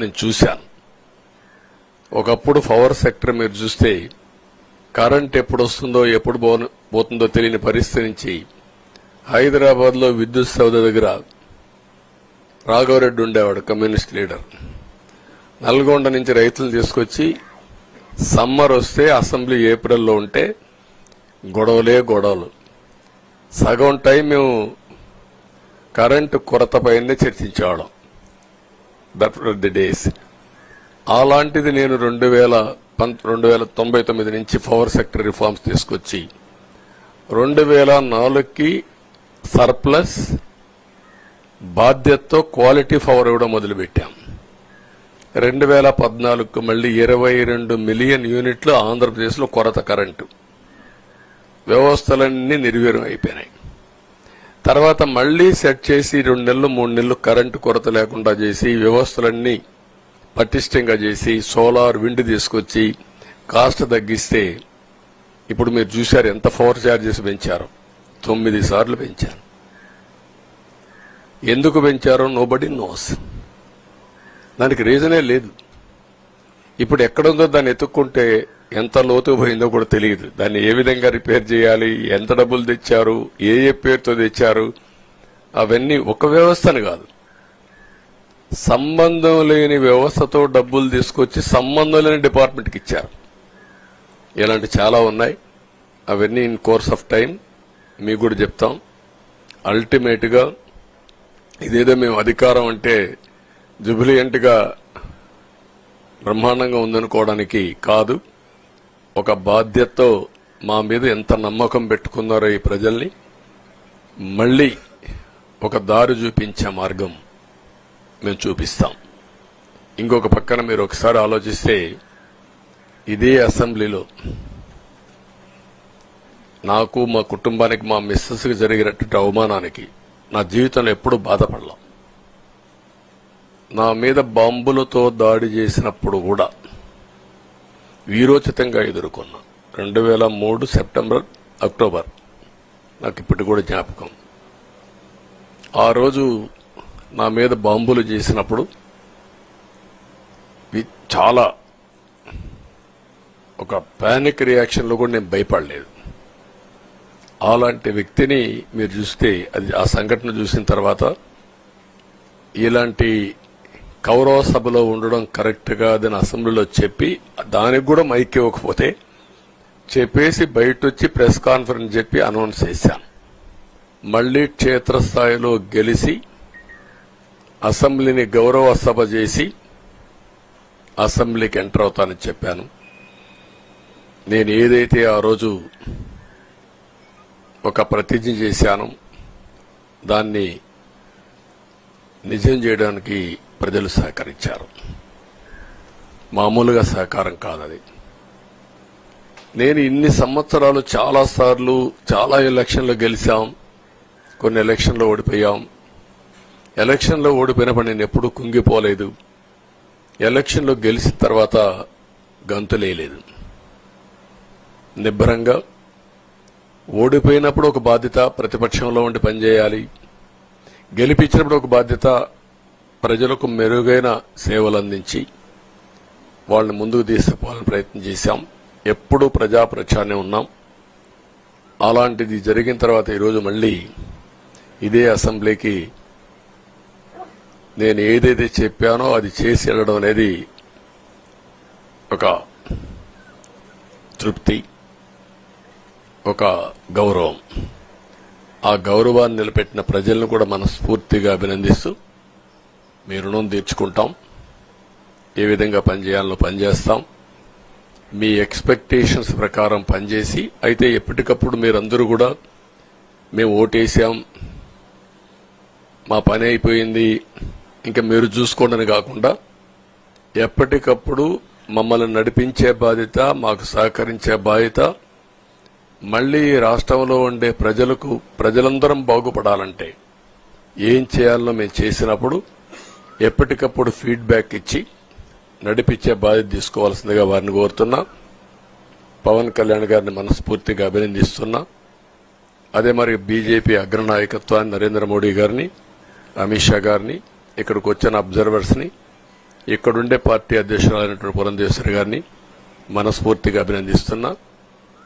నేను చూశాను. ఒకప్పుడు పవర్ సెక్టర్ మీరు చూస్తే కరెంట్ ఎప్పుడు వస్తుందో ఎప్పుడు పోతుందో తెలియని పరిస్థితి నుంచి హైదరాబాద్లో విద్యుత్ సౌద దగ్గర రాఘవరెడ్డి ఉండేవాడు కమ్యూనిస్ట్ లీడర్. నల్గొండ నుంచి రైతులు తీసుకొచ్చి సమ్మర్ వస్తే అసెంబ్లీ ఏప్రిల్లో ఉంటే గొడవలే గొడవలు. సగం టైం మేము కరెంటు కొరత పైనే చర్చించేవాళ్ళం. దట్ ది డేస్ అలాంటిది నేను రెండు వేల రెండు వేల తొంభై తొమ్మిది నుంచి పవర్ సెక్టర్ రిఫార్మ్స్ తీసుకొచ్చి రెండు వేల నాలుగుకి సర్ప్లస్ బాధ్యతతో క్వాలిటీ పవర్ ఇవ్వడం మొదలుపెట్టాం. రెండు వేల పద్నాలుగుకు మళ్ళీ ఇరవై రెండు మిలియన్ యూనిట్లు ఆంధ్రప్రదేశ్లో కొరత కరెంటు వ్యవస్థలన్నీ నిర్వీర్యం అయిపోయినాయి. తర్వాత మళ్ళీ సెట్ చేసి రెండు నెలలు మూడు నెలలు కరెంటు కొరత లేకుండా చేసి వ్యవస్థలన్నీ పటిష్టంగా చేసి సోలార్ విండ్ తీసుకొచ్చి కాస్ట్ తగ్గిస్తే ఇప్పుడు మీరు చూశారు ఎంత పవర్ ఛార్జెస్ పెంచారు. తొమ్మిది సార్లు పెంచారు. ఎందుకు పెంచారో నోబడి నోస్ దానికి రీజనే లేదు. ఇప్పుడు ఎక్కడుందో దాన్ని ఎత్తుక్కుంటే ఎంత లోతు పోయిందో కూడా తెలియదు. దాన్ని ఏ విధంగా రిపేర్ చేయాలి? ఎంత డబ్బులు తెచ్చారు? ఏ ఏ పేరుతో తెచ్చారు? అవన్నీ ఒక వ్యవస్థను కాదు. సంబంధం లేని వ్యవస్థతో డబ్బులు తీసుకొచ్చి సంబంధం లేని డిపార్ట్మెంట్కి ఇచ్చారు. ఇలాంటి చాలా ఉన్నాయి. అవన్నీ ఇన్ కోర్స్ ఆఫ్ టైం మీకు కూడా చెప్తాం. అల్టిమేట్గా ఇదేదో మేము అధికారం అంటే జుబిలియంట్గా బ్రహ్మాండంగా ఉందనుకోవడానికి కాదు. ఒక బాధ్యతతో మా మీద ఎంత నమ్మకం పెట్టుకున్నారో ఈ ప్రజల్ని మళ్ళీ ఒక దారి చూపించే మార్గం మేము చూపిస్తాం. ఇంకొక పక్కన మీరు ఒకసారి ఆలోచిస్తే ఇదే అసెంబ్లీలో నాకు మా కుటుంబానికి మా మిస్సెస్కి జరిగినటువంటి అవమానానికి నా జీవితంలో ఎప్పుడూ బాధపడలా. నా మీద బాంబులతో దాడి చేసినప్పుడు కూడా వీరోచితంగా ఎదుర్కొన్నా. రెండు వేల మూడు సెప్టెంబర్ అక్టోబర్. నాకు ఇప్పటి కూడా జ్ఞాపకం. ఆ రోజు నా మీద బాంబులు చేసినప్పుడు చాలా ఒక పానిక్ రియాక్షన్లో కూడా నేను భయపడలేదు. అలాంటి వ్యక్తిని మీరు చూస్తే అది ఆ సంఘటన చూసిన తర్వాత ఇలాంటి కౌరవ సభలో ఉండడం కరెక్ట్ కాదని అసెంబ్లీలో చెప్పి దానికి కూడా మైక్ ఇవ్వకపోతే చెప్పేసి బయట వచ్చి ప్రెస్ కాన్ఫరెన్స్ చెప్పి అనౌన్స్ చేశాను. మళ్ళీ క్షేత్రస్థాయిలో గెలిచి అసెంబ్లీని గౌరవ సభ చేసి అసెంబ్లీకి ఎంటర్ అవుతానని చెప్పాను. నేను ఏదైతే ఆ రోజు ఒక ప్రతిజ్ఞ చేశాను దాన్ని నిజం చేయడానికి ప్రజలు సహకరించారు. మామూలుగా సహకారం కాదది. నేను ఇన్ని సంవత్సరాలు చాలా సార్లు చాలా ఎలక్షన్లు గెలిచాం. కొన్ని ఎలక్షన్లో ఓడిపోయాం. ఎలక్షన్లో ఓడిపోయినప్పుడు నేను ఎప్పుడూ కుంగిపోలేదు. ఎలక్షన్లో గెలిచిన తర్వాత గంతులేయలేదు నిబ్బరంగా ఓడిపోయినప్పుడు ఒక బాధ్యత ప్రతిపక్షంలో ఉండి పనిచేయాలి. గెలిపించినప్పుడు ఒక బాధ్యత ప్రజలకు మెరుగైన సేవలు అందించి వాళ్ళని ముందుకు తీసుకుపోవాలని ప్రయత్నం చేశాం. ఎప్పుడూ ప్రజాప్రచారణ ఉన్నాం. అలాంటిది జరిగిన తర్వాత ఈరోజు మళ్ళీ ఇదే అసెంబ్లీకి నేను ఏదైతే చెప్పానో అది చేసి వెళ్ళడం అనేది ఒక తృప్తి ఒక గౌరవం. ఆ గౌరవాన్ని నిలబెట్టిన ప్రజలను కూడా మనస్ఫూర్తిగా అభినందిస్తూ మీ రుణం తీర్చుకుంటాం. ఏ విధంగా పనిచేయాలో పనిచేస్తాం మీ ఎక్స్పెక్టేషన్స్ ప్రకారం పనిచేసి అయితే ఎప్పటికప్పుడు మీరందరూ కూడా మేము ఓటేసాం. మా పని అయిపోయింది. ఇంకా మీరు చూసుకోండి కాకుండా ఎప్పటికప్పుడు మమ్మల్ని నడిపించే బాధ్యత మాకు సహకరించే బాధ్యత మళ్ళీ రాష్ట్రంలో ఉండే ప్రజలకు ప్రజలందరం బాగుపడాలంటే ఏం చేయాలో మేము చేసినప్పుడు ఎప్పటికప్పుడు ఫీడ్బ్యాక్ ఇచ్చి నడిపించే బాధ్యత తీసుకోవాల్సిందిగా వారిని కోరుతున్నా. పవన్ కళ్యాణ్ గారిని మనస్ఫూర్తిగా అభినందిస్తున్నా. అదే మరి బీజేపీ అగ్రనాయకత్వాన్ని నరేంద్ర మోడీ గారిని అమిత్ షా గారిని ఇక్కడికి వచ్చిన అబ్జర్వర్స్ని ఇక్కడుండే పార్టీ అధ్యక్షురాలైనటువంటి పురంధేశ్వరి గారిని మనస్ఫూర్తిగా అభినందిస్తున్నా.